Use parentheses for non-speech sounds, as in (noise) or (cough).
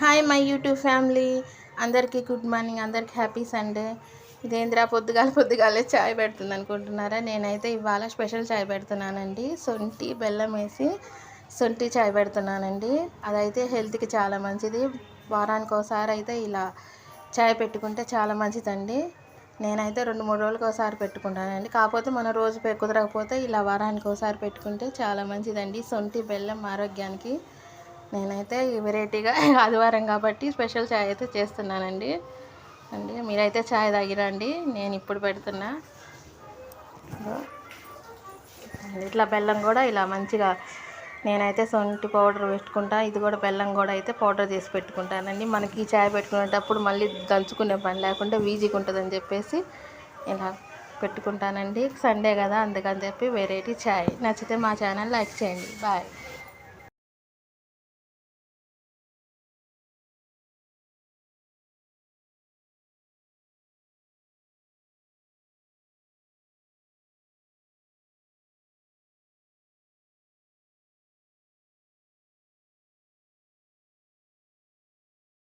Hi my YouTube family అందరికీ good morning అందరికీ happy Sunday ఇదేంద్రా పొద్దుగాల పొద్దుగాలే చాయ్ పెడుతుంది అనుకుంటున్నారా? నేనైతే ఇవాళ స్పెషల్ చాయ్ పెడుతున్నానండి. సొంటి బెల్లం వేసి సొంటి చాయ్ పెడుతున్నానండి. అదైతే హెల్త్కి చాలా మంచిది. వారానికి ఒకసారి అయితే ఇలా చాయ్ పెట్టుకుంటే చాలా మంచిదండి. నేనైతే రెండు మూడు రోజులకు ఒకసారి పెట్టుకుంటానండి. కాకపోతే మన రోజు కుదరకపోతే ఇలా వారానికి ఒకసారి పెట్టుకుంటే చాలా మంచిదండి. సొంటి బెల్లం ఆరోగ్యానికి నేనైతే వెరైటీగా (laughs) ఆదివారం కాబట్టి స్పెషల్ చాయ్ అయితే చేస్తున్నానండి. అండి మీరైతే చాయ్ తాగిరండి నేను ఇప్పుడు పెడుతున్నా. ఇట్లా బెల్లం కూడా ఇలా మంచిగా నేనైతే సొంటి పౌడర్ పెట్టుకుంటా ఇది కూడా బెల్లం కూడా అయితే పౌడర్ చేసి పెట్టుకుంటానండి. మనకి ఈ చాయ్ పెట్టుకునేటప్పుడు మళ్ళీ దంచుకునే పని లేకుండా వీజీగా ఉంటుందని చెప్పేసి ఇలా పెట్టుకుంటానండి. సండే కదా అందుకని చెప్పి వెరైటీ చాయ్. నచ్చితే మా ఛానల్ లైక్ చేయండి. బాయ్.